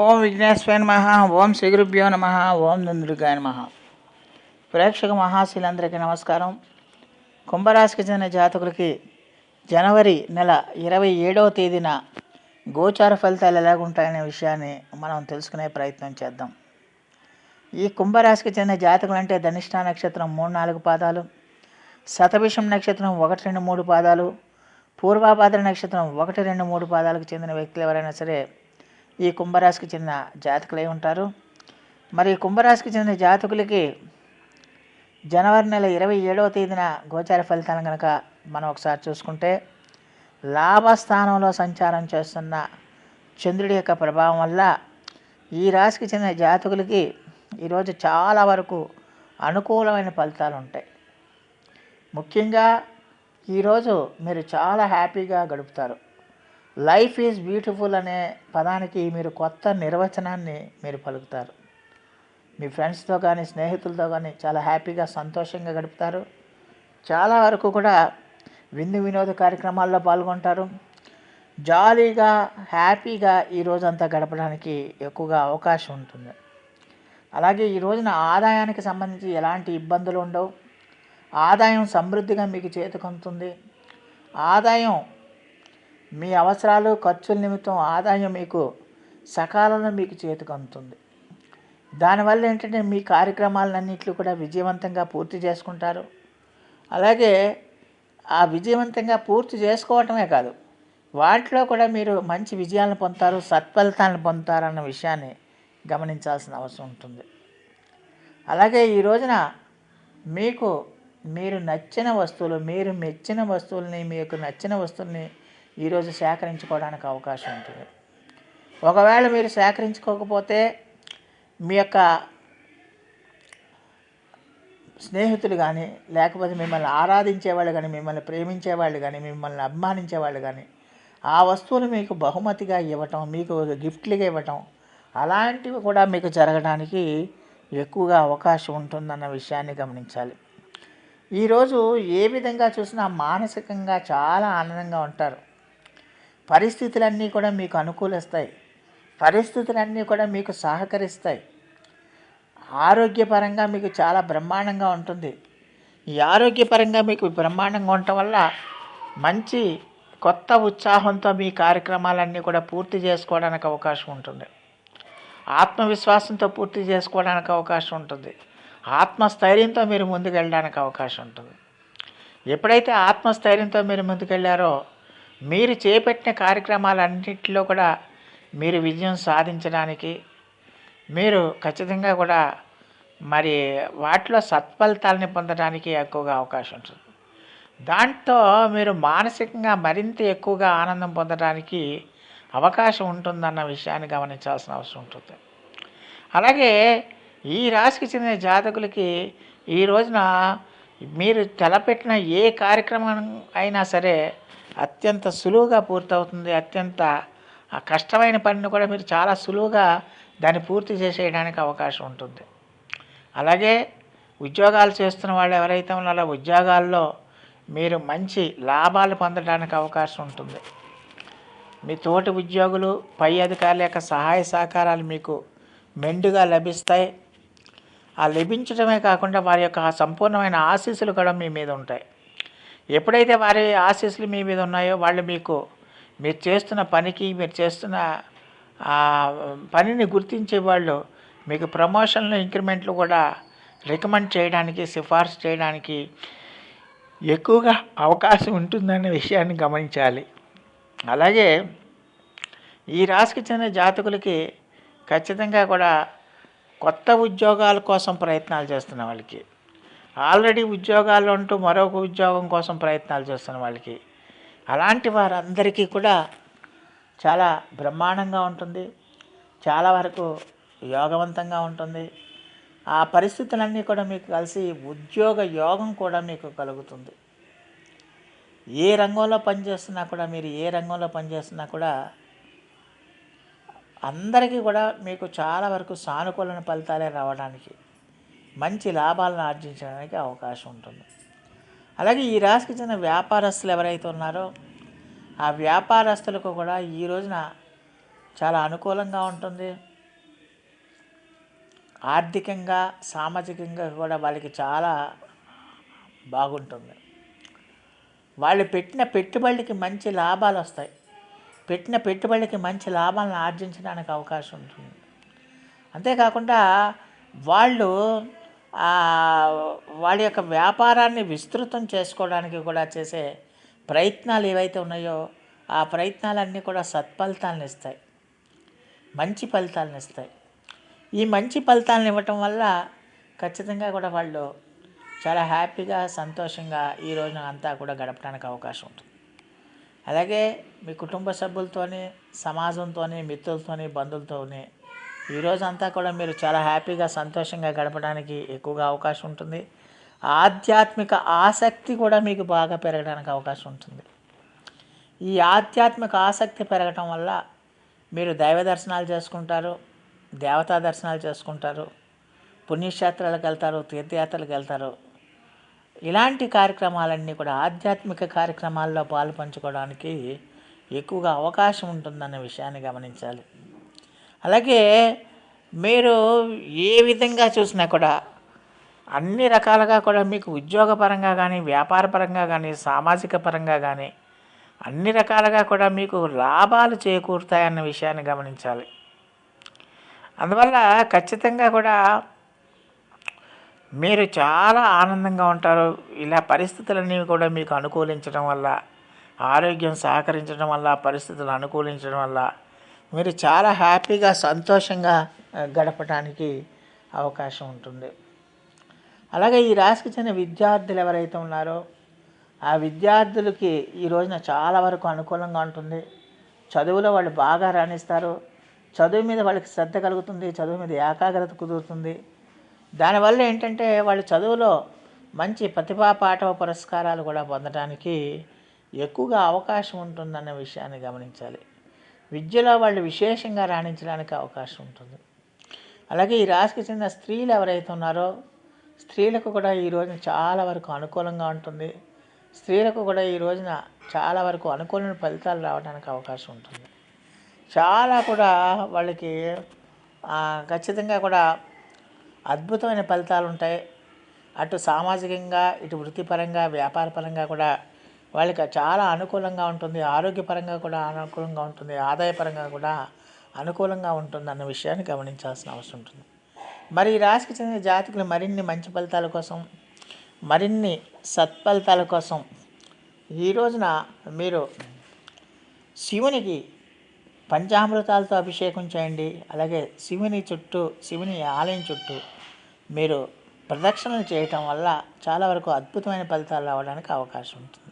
ఓం విఘ్నేశ్వర నమ ఓం శ్రీగురుభ్యో నమ ఓం దుందుడికాయ నమ. ప్రేక్షక మహాశీలందరికీ నమస్కారం. కుంభరాశికి చెందిన జాతకులకి జనవరి నెల ఇరవై ఏడవ తేదీన గోచార ఫలితాలు ఎలాగుంటాయనే విషయాన్ని మనం తెలుసుకునే ప్రయత్నం చేద్దాం. ఈ కుంభరాశికి చెందిన జాతకులు అంటే ధనిష్ట నక్షత్రం మూడు నాలుగు పాదాలు శతభిషం నక్షత్రం ఒకటి రెండు మూడు పాదాలు పూర్వాపాద నక్షత్రం ఒకటి రెండు మూడు పాదాలకు చెందిన వ్యక్తులు ఎవరైనా సరే ఈ కుంభరాశికి చెందిన జాతకులై ఉంటారు. మరి ఈ కుంభరాశికి చెందిన జాతకులకి జనవరి నెల ఇరవై ఏడవ తేదీన గోచార ఫలితాలను కనుక మనం ఒకసారి చూసుకుంటే లాభస్థానంలో సంచారం చేస్తున్న చంద్రుడి యొక్క ప్రభావం వల్ల ఈ రాశికి చెందిన జాతకులకి ఈరోజు చాలా వరకు అనుకూలమైన ఫలితాలు ఉంటాయి. ముఖ్యంగా ఈరోజు మీరు చాలా హ్యాపీగా గడుపుతారు. లైఫ్ ఈజ్ బ్యూటిఫుల్ అనే పదానికి మీరు కొత్త నిర్వచనాన్ని మీరు పలుకుతారు. మీ ఫ్రెండ్స్తో కానీ స్నేహితులతో కానీ చాలా హ్యాపీగా సంతోషంగా గడుపుతారు. చాలా వరకు కూడా విందు వినోద కార్యక్రమాల్లో పాల్గొంటారు. జాలీగా హ్యాపీగా ఈ రోజంతా గడపడానికి ఎక్కువగా అవకాశం ఉంటుంది. అలాగే ఈ రోజున ఆదాయానికి సంబంధించి ఎలాంటి ఇబ్బందులు ఉండవు. ఆదాయం సమృద్ధిగా మీకు చేతికొంతుంది ఆదాయం మీ అవసరాలు ఖర్చుల నిమిత్తం ఆదాయం మీకు సకాలంలో మీకు చేతికొంతుంది దానివల్ల ఏంటంటే మీ కార్యక్రమాలన్నింటిలో కూడా విజయవంతంగా పూర్తి చేసుకుంటారు. అలాగే ఆ విజయవంతంగా పూర్తి చేసుకోవటమే కాదు వాటిలో కూడా మీరు మంచి విజయాలను పొందుతారు సత్ఫలితాలను పొందుతారన్న విషయాన్ని గమనించాల్సిన అవసరం ఉంటుంది. అలాగే ఈ రోజున మీకు మీరు నచ్చిన వస్తువులు మీరు మెచ్చిన వస్తువుల్ని మీకు నచ్చిన వస్తువుల్ని ఈరోజు సేకరించుకోవడానికి అవకాశం ఉంటుంది. ఒకవేళ మీరు సేకరించుకోకపోతే మీ యొక్క స్నేహితులు కానీ లేకపోతే మిమ్మల్ని ఆరాధించేవాళ్ళు కానీ మిమ్మల్ని ప్రేమించేవాళ్ళు కానీ మిమ్మల్ని అభిమానించేవాళ్ళు కానీ ఆ వస్తువులు మీకు బహుమతిగా ఇవ్వటం మీకు గిఫ్ట్లుగా ఇవ్వటం అలాంటివి కూడా మీకు జరగడానికి ఎక్కువగా అవకాశం ఉంటుందన్న విషయాన్ని గమనించాలి. ఈరోజు ఏ విధంగా చూసినా మానసికంగా చాలా ఆనందంగా ఉంటారు. పరిస్థితులన్నీ కూడా మీకు అనుకూలిస్తాయి. పరిస్థితులన్నీ కూడా మీకు సహకరిస్తాయి. ఆరోగ్యపరంగా మీకు చాలా బ్రహ్మాండంగా ఉంటుంది. ఈ ఆరోగ్యపరంగా మీకు బ్రహ్మాండంగా ఉండటం వల్ల మంచి కొత్త ఉత్సాహంతో మీ కార్యక్రమాలన్నీ కూడా పూర్తి చేసుకోవడానికి అవకాశం ఉంటుంది. ఆత్మవిశ్వాసంతో పూర్తి చేసుకోవడానికి అవకాశం ఉంటుంది. ఆత్మస్థైర్యంతో మీరు ముందుకెళ్ళడానికి అవకాశం ఉంటుంది. ఎప్పుడైతే ఆత్మస్థైర్యంతో మీరు ముందుకెళ్ళారో మీరు చేపట్టిన కార్యక్రమాలన్నింటిలో కూడా మీరు విజయం సాధించడానికి మీరు ఖచ్చితంగా కూడా మరి వాటిలో సత్ఫలితాలని పొందడానికి ఎక్కువగా అవకాశం ఉంటుంది. దాంతో మీరు మానసికంగా మరింత ఎక్కువగా ఆనందం పొందడానికి అవకాశం ఉంటుందన్న విషయాన్ని గమనించాల్సిన అవసరం ఉంటుంది. అలాగే ఈ రాశికి చెందిన జాతకులకి ఈ రోజున మీరు తలపెట్టిన ఏ కార్యక్రమం అయినా సరే అత్యంత సులువుగా పూర్తవుతుంది. అత్యంత ఆ కష్టమైన పనిని కూడా మీరు చాలా సులువుగా దాన్ని పూర్తి చేసేయడానికి అవకాశం ఉంటుంది. అలాగే ఉద్యోగాలు చేస్తున్న వాళ్ళు ఎవరైతే ఉన్నారో ఉద్యోగాల్లో మీరు మంచి లాభాలు పొందడానికి అవకాశం ఉంటుంది. మీ తోటి ఉద్యోగులు పై అధికారుల యొక్క సహాయ సహకారాలు మీకు మెండుగా లభిస్తాయి. ఆ లభించడమే కాకుండా వారి యొక్క సంపూర్ణమైన ఆశీస్సులు కూడా మీ మీద ఉంటాయి. ఎప్పుడైతే వారి ఆశీస్సులు మీ మీద ఉన్నాయో వాళ్ళు మీకు మీరు చేస్తున్న పనికి మీరు చేస్తున్న పనిని గుర్తించే వాళ్ళు మీకు ప్రమోషన్లు ఇంక్రిమెంట్లు కూడా రికమెండ్ చేయడానికి సిఫార్సు చేయడానికి ఎక్కువగా అవకాశం ఉంటుందనే విషయాన్ని గమనించాలి. అలాగే ఈ రాశికి చెందిన జాతకులకి ఖచ్చితంగా కూడా కొత్త ఉద్యోగాల కోసం ప్రయత్నాలు చేస్తున్న వాళ్ళకి ఆల్రెడీ ఉద్యోగాలు ఉంటూ మరొక ఉద్యోగం కోసం ప్రయత్నాలు చేస్తున్న వాళ్ళకి అలాంటి వారందరికీ కూడా చాలా బ్రహ్మాండంగా ఉంటుంది. చాలా వరకు యోగవంతంగా ఉంటుంది. ఆ పరిస్థితులన్నీ కూడా మీకు కలిసి ఉద్యోగ యోగం కూడా మీకు కలుగుతుంది. ఏ రంగంలో పనిచేస్తున్నా కూడా మీరు ఏ రంగంలో పనిచేస్తున్నా కూడా అందరికీ కూడా మీకు చాలా వరకు సానుకూలమైన ఫలితాలే రావడానికి మంచి లాభాలను ఆర్జించడానికి అవకాశం ఉంటుంది. అలాగే ఈ రాశికి చెందిన వ్యాపారస్తులు ఎవరైతే ఉన్నారో ఆ వ్యాపారస్తులకు కూడా ఈ రోజున చాలా అనుకూలంగా ఉంటుంది. ఆర్థికంగా సామాజికంగా కూడా వాళ్ళకి చాలా బాగుంటుంది. వాళ్ళు పెట్టిన పెట్టుబడికి మంచి లాభాలు వస్తాయి. పెట్టిన పెట్టుబడికి మంచి లాభాలను ఆర్జించడానికి అవకాశం ఉంటుంది. అంతేకాకుండా వాళ్ళు వాళ్ళ యొక్క వ్యాపారాన్ని విస్తృతం చేసుకోవడానికి కూడా చేసే ప్రయత్నాలు ఏవైతే ఉన్నాయో ఆ ప్రయత్నాలన్నీ కూడా సత్ఫలితాలను ఇస్తాయి. మంచి ఫలితాలను ఇస్తాయి. ఈ మంచి ఫలితాలను ఇవ్వటం వల్ల ఖచ్చితంగా కూడా వాళ్ళు చాలా హ్యాపీగా సంతోషంగా ఈ రోజున అంతా కూడా గడపడానికి అవకాశం ఉంటుంది. అలాగే మీ కుటుంబ సభ్యులతోని సమాజంతోని మిత్రులతోని బంధువులతోని ఈరోజంతా అంతా కూడా మీరు చాలా హ్యాపీగా సంతోషంగా గడపడానికి ఎక్కువగా అవకాశం ఉంటుంది. ఆధ్యాత్మిక ఆసక్తి కూడా మీకు బాగా పెరగడానికి అవకాశం ఉంటుంది. ఈ ఆధ్యాత్మిక ఆసక్తి పెరగటం వల్ల మీరు దైవ దర్శనాలు చేసుకుంటారు దేవతా దర్శనాలు చేసుకుంటారు పుణ్యక్షేత్రాలకు వెళ్తారు తీర్థయాత్రలకు వెళ్తారు. ఇలాంటి కార్యక్రమాలన్నీ కూడా ఆధ్యాత్మిక కార్యక్రమాల్లో పాలు పంచుకోవడానికి ఎక్కువగా అవకాశం ఉంటుందన్న విషయాన్ని గమనించాలి. అలాగే మీరు ఏ విధంగా చూసినా కూడా అన్ని రకాలుగా కూడా మీకు ఉద్యోగపరంగా కానీ వ్యాపారపరంగా కానీ సామాజిక పరంగా కానీ అన్ని రకాలుగా కూడా మీకు లాభాలు చేకూరుతాయన్న విషయాన్ని గమనించాలి. అందువల్ల ఖచ్చితంగా కూడా మీరు చాలా ఆనందంగా ఉంటారు. ఇలా పరిస్థితులన్నీ కూడా మీకు అనుకూలించడం వల్ల ఆరోగ్యం సహకరించడం వల్ల పరిస్థితులు అనుకూలించడం వల్ల మీరు చాలా హ్యాపీగా సంతోషంగా గడపడానికి అవకాశం ఉంటుంది. అలాగే ఈ రాశికి చెందిన విద్యార్థులు ఎవరైతే ఉన్నారో ఆ విద్యార్థులకి ఈ రోజున చాలా వరకు అనుకూలంగా ఉంటుంది. చదువులో వాళ్ళు బాగా రాణిస్తారు. చదువు మీద వాళ్ళకి శ్రద్ధ కలుగుతుంది. చదువు మీద ఏకాగ్రత కుదురుతుంది. దానివల్ల ఏంటంటే వాళ్ళు చదువులో మంచి ప్రతిభా పాఠవ పురస్కారాలు కూడా పొందడానికి ఎక్కువగా అవకాశం ఉంటుందన్న విషయాన్ని గమనించాలి. విద్యలో వాళ్ళు విశేషంగా రాణించడానికి అవకాశం ఉంటుంది. అలాగే ఈ రాశికి చెందిన స్త్రీలు ఎవరైతే ఉన్నారో స్త్రీలకు కూడా ఈ రోజున చాలా వరకు అనుకూలంగా ఉంటుంది. స్త్రీలకు కూడా ఈ రోజున చాలా వరకు అనుకూలమైన ఫలితాలు రావడానికి అవకాశం ఉంటుంది. చాలా కూడా వాళ్ళకి ఖచ్చితంగా కూడా అద్భుతమైన ఫలితాలు ఉంటాయి. అటు సామాజికంగా ఇటు వృత్తిపరంగా వ్యాపారపరంగా కూడా వాళ్ళకి చాలా అనుకూలంగా ఉంటుంది ఆరోగ్యపరంగా కూడా అనుకూలంగా ఉంటుంది ఆదాయపరంగా కూడా అనుకూలంగా ఉంటుంది అన్న విషయాన్ని గమనించాల్సిన అవసరం ఉంటుంది. మరి ఈ రాశికి చెందిన జాతకులు మరిన్ని మంచి ఫలితాల కోసం మరిన్ని సత్ఫలితాల కోసం ఈ రోజున మీరు శివునికి పంచామృతాలతో అభిషేకం చేయండి అలాగే శివుని చుట్టూ శివుని ఆలయం చుట్టూ మీరు ప్రదక్షిణలు చేయటం వల్ల చాలా వరకు అద్భుతమైన ఫలితాలు రావడానికి అవకాశం ఉంటుంది.